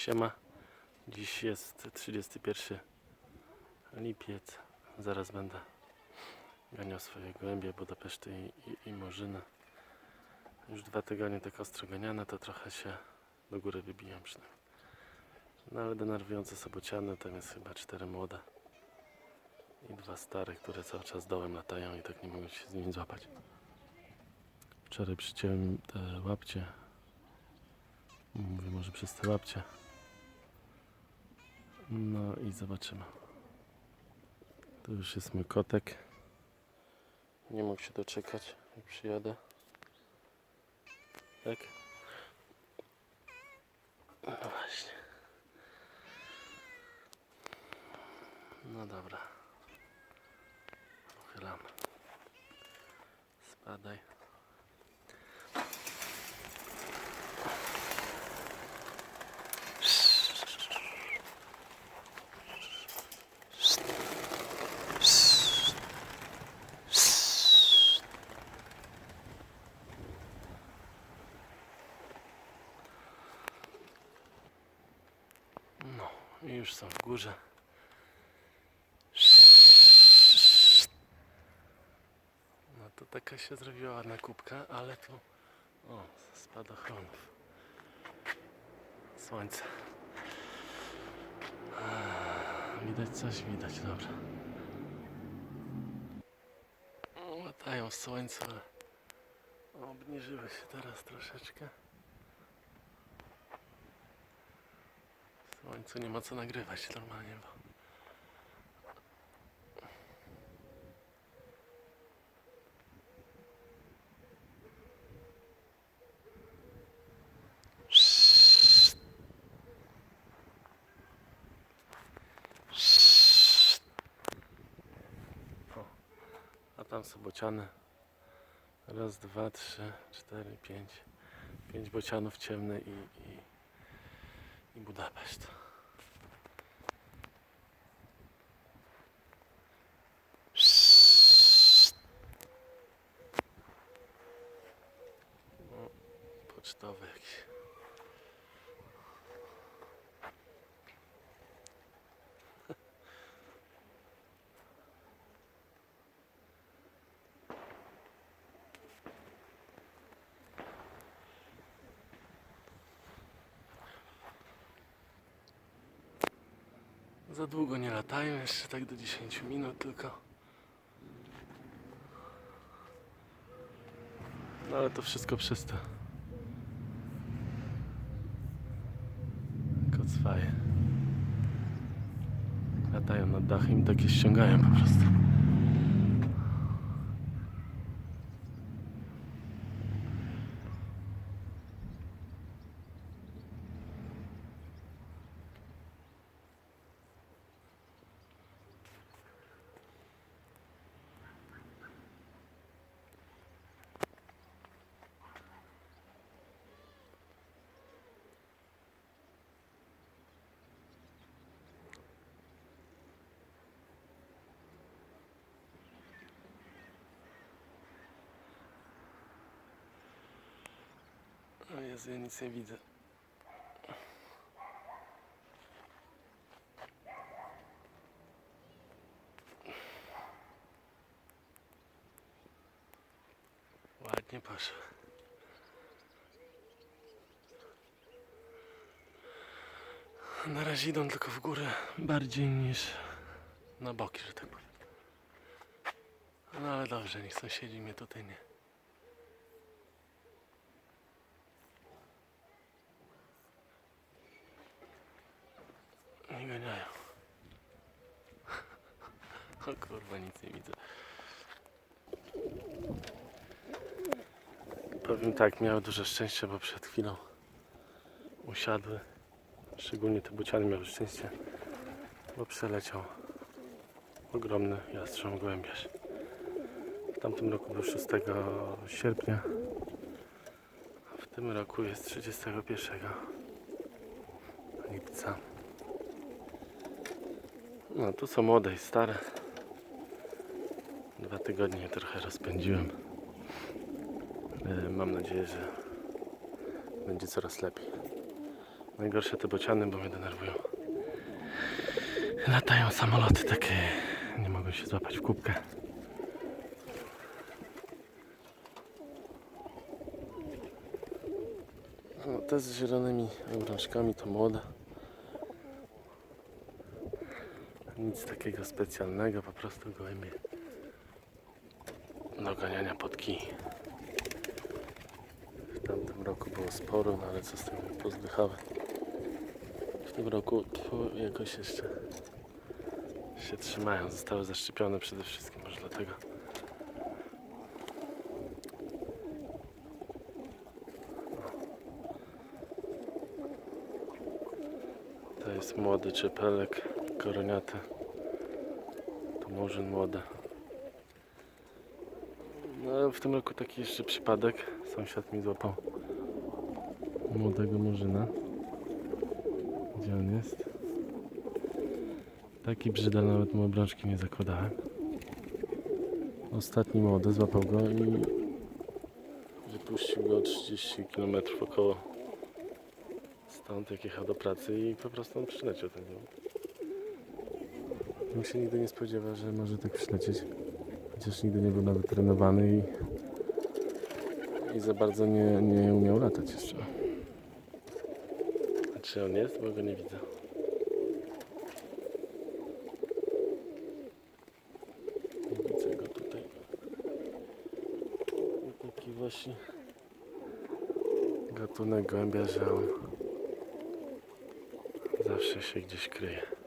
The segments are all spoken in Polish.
Siema. Dziś jest 31 lipiec. Zaraz będę ganiał swoje gołębie Budapeszty i, i, i Morzyny. Już dwa tygodnie tak ostro ganiane, to trochę się do góry wybijam przynajmniej. No ale denerwujące sobociane, tam jest chyba cztery młode. I dwa stare, które cały czas dołem latają i tak nie mogę się z nimi złapać. Wczoraj przyciąłem te łapcie. Mówię może przez te łapcie. No i zobaczymy. Tu już jest mój kotek. Nie mógł się doczekać, jak przyjadę. Tak? No właśnie. No dobra. Uchylamy. Spadaj. No już są w górze. No to taka się zrobiła ładna kubka, ale tu o, spadochronów. Słońce. Widać coś? Widać, dobra. O, Latają w słońcu, ale obniżyły się teraz troszeczkę. W słońcu nie ma co nagrywać normalnie, bo O, a tam są bociany. Raz, dwa, trzy, cztery, pięć. Pięć bocianów ciemne i, i, i Budapeszt. O, pocztowy jakiś. Za długo nie latają, jeszcze tak do 10 minut tylko. No ale to wszystko przez to. Kocwaje. Latają nad dachem i takie ściągają po prostu. O Jezu, ja nic nie widzę. Ładnie poszło. Na razie idą tylko w górę bardziej niż na boki, że tak powiem. No ale dobrze, niech sąsiedzi mnie tutaj nie. Nie ganiają. O kurwa, nic nie widzę. Powiem tak, miały duże szczęście, bo przed chwilą usiadły. Szczególnie te buciany miały szczęście, bo przeleciał ogromny jastrząb głębiarz. W tamtym roku był 6 sierpnia, a w tym roku jest 31 lipca. No tu są młode i stare. Dwa tygodnie trochę rozpędziłem. E, Mam nadzieję, że będzie coraz lepiej. Najgorsze te bociany, bo mnie denerwują. Latają samoloty takie, nie mogą się złapać w kubkę. No, te z zielonymi obrączkami to młoda. Nic takiego specjalnego, po prostu gołębie do ganiania pod kij. W tamtym roku było sporo, no ale co z tego pozdychały. W tym roku tfu, jakoś jeszcze się trzymają. Zostały zaszczepione przede wszystkim, może dlatego. To jest młody czepelek, To murzyn młody. No, w tym roku taki jeszcze przypadek. Sąsiad mi złapał młodego murzyna. Gdzie on jest? Taki brzydal nawet mu obrączki nie zakładałem. Ostatni młody złapał go i wypuścił go 30 km około stąd jak jechał do pracy i po prostu on przyleciał ten dzień. Bym się nigdy nie spodziewał, że może tak przylecieć. Chociaż nigdy nie był nawet trenowany i, i za bardzo nie, nie umiał latać jeszcze. A czy on jest? Bo go nie widzę. Nie widzę go tutaj. Taki właśnie gatunek gołębia, że on zawsze się gdzieś kryje.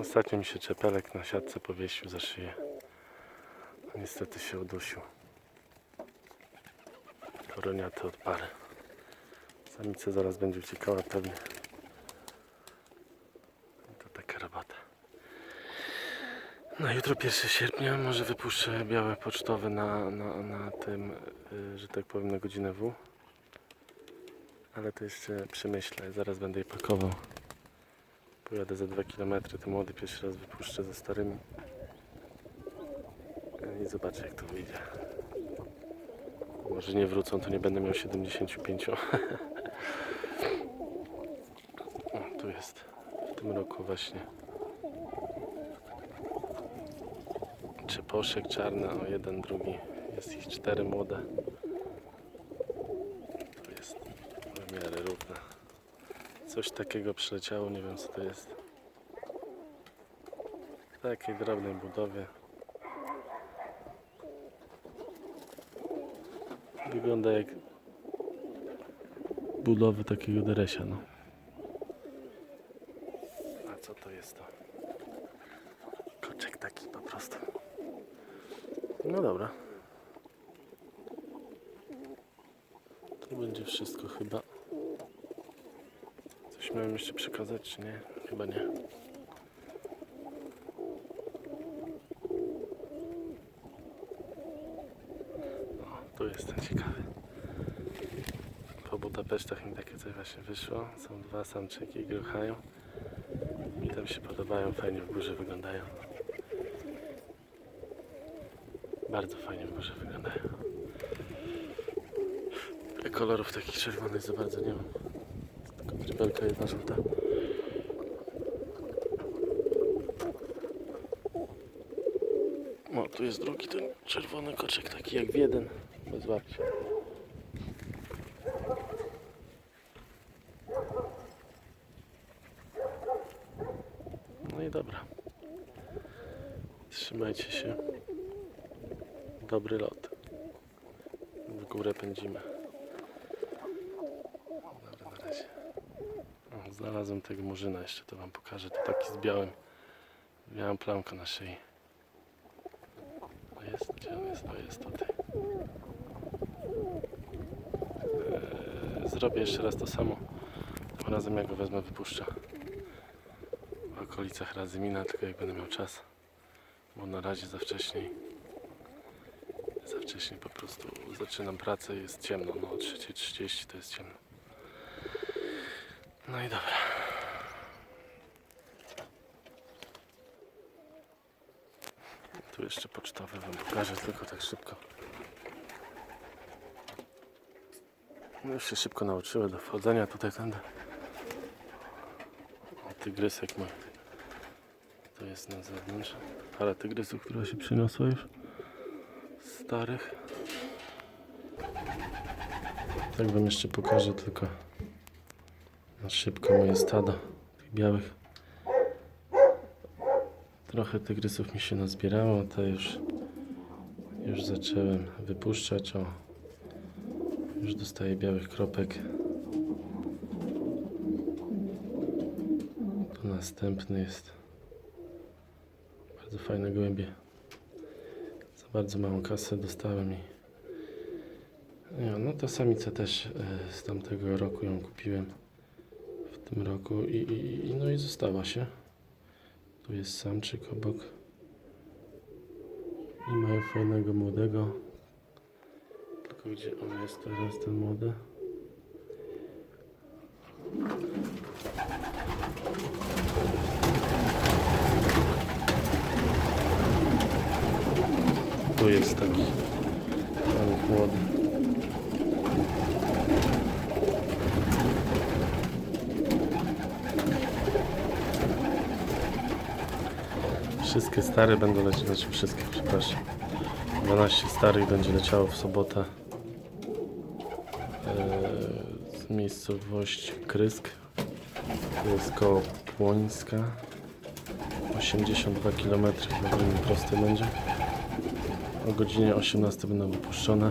Ostatnio mi się czepelek na siatce powiesił za szyję. Niestety się udusił. Koroniaty od pary. Samica zaraz będzie uciekała pewnie. To taka robota. No jutro 1 sierpnia może wypuszczę białe pocztowe na, na, na tym, y, że tak powiem na godzinę W. Ale to jeszcze przemyślę, zaraz będę je pakował. Pojadę za 2 km, to młody pierwszy raz wypuszczę ze starymi. I zobaczę jak to wyjdzie. Może nie wrócą, to nie będę miał 75. o, tu jest w tym roku właśnie. Czeposzek czarny, o jeden, drugi. Jest ich cztery młode. To jest w miarę równe. Coś takiego przyleciało, nie wiem co to jest. W takiej drobnej budowie. Wygląda jak budowy takiego deresia, no. A co to jest to? Koczek taki po prostu. No dobra. To będzie wszystko chyba. Miałem jeszcze przekazać, czy nie? Chyba nie. O, tu jestem ciekawy. Po Budapesztach mi takie coś właśnie wyszło. Są dwa samczyki, gruchają. Mi tam się podobają, fajnie w górze wyglądają. Bardzo fajnie w górze wyglądają. Kolorów takich czerwonych za bardzo nie mam. Trybelka jedna żółta. O, tu jest drugi ten czerwony koczek, taki jak w jeden, bez łapcia. No i dobra. Trzymajcie się. Dobry lot. W górę pędzimy. Dobra, na razie. O, znalazłem tego murzyna jeszcze, to wam pokażę. To taki z białym. Białą plamkę na szyi. O, jest, gdzie on jest? O, jest tutaj. Eee, zrobię jeszcze raz to samo. Tym razem jak go wezmę, wypuszczę. W okolicach Razymina, tylko jak będę miał czas. Bo na razie za wcześnie. Za wcześnie po prostu zaczynam pracę jest ciemno. No o 3.30 to jest ciemno. No i dobra. Tu jeszcze pocztowe wam pokażę tylko tak szybko. No już się szybko nauczyły do wchodzenia tutaj tędy. Tygrysek mój. To jest na zewnątrz. Ale tygrysów, która się przyniosła już. Starych. Tak wam jeszcze pokażę tylko na szybko moje stada tych białych. Trochę tygrysów mi się nazbierało, to już, już zacząłem wypuszczać. O, już dostaję białych kropek. To następny jest bardzo fajne gołębie. Za bardzo małą kasę dostałem i no to samicę też e, z tamtego roku ją kupiłem tym roku i, i, no i została się. Tu jest samczyk obok. I mają fajnego młodego. Tylko gdzie on jest teraz, ten młody? Tu jest taki młody. Stare będą lecieć, znaczy wszystkie, przepraszam. 12 starych będzie leciało w sobotę eee, z miejscowości Krysk. To jest koło Płońska. 82 km, chyba drogi prosty będzie. O godzinie 18 będą wypuszczone.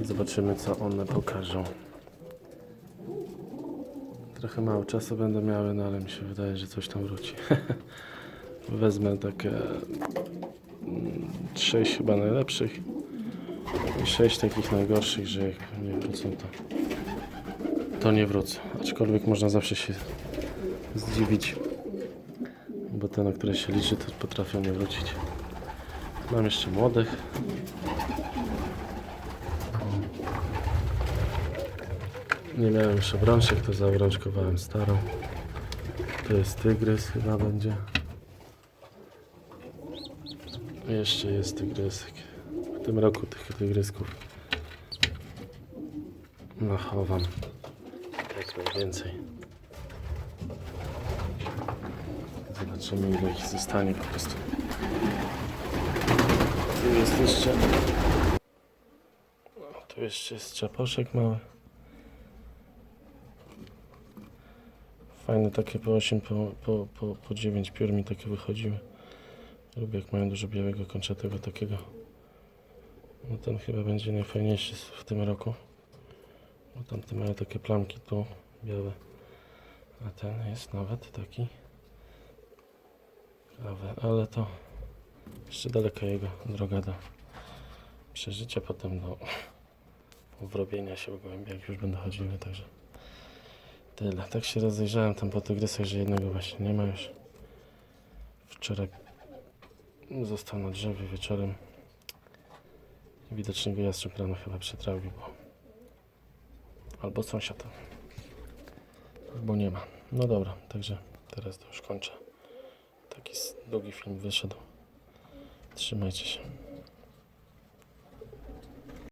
Zobaczymy co one pokażą. Trochę mało czasu będą miały, no ale mi się wydaje, że coś tam wróci. Wezmę takie 6 chyba najlepszych i 6 takich najgorszych, że jak nie wrócą to, to nie wrócą. Aczkolwiek można zawsze się zdziwić, bo te, na które się liczy, to potrafią nie wrócić. Mam jeszcze młodych. Nie miałem jeszcze obrączek, to zaobrączkowałem starą. To jest tygrys chyba będzie. Jeszcze jest tygrysek. W tym roku tych tygrysków nachowam jak najwięcej. Zobaczymy ile ich zostanie po prostu. Tu jest jeszcze... Tu jeszcze jest czaposzek mały. Fajne takie po 8, po, po, po, po 9 piór mi takie wychodziły. Lubię jak mają dużo białego kończatego takiego. No ten chyba będzie najfajniejszy w tym roku. Bo tamte mają takie plamki tu białe. A ten jest nawet taki. Ciekawy, ale to jeszcze daleka jego droga do przeżycia, potem do wrobienia się w gołębie, jak już będą chodziły, także tyle. Tak się rozejrzałem tam po tygrysach, że jednego właśnie nie ma już. Wczoraj został na drzewie wieczorem. Widocznie go jastrząb rano chyba przetrawił, bo albo sąsiad, albo nie ma. No dobra, także teraz to już kończę. Taki długi film wyszedł. Trzymajcie się.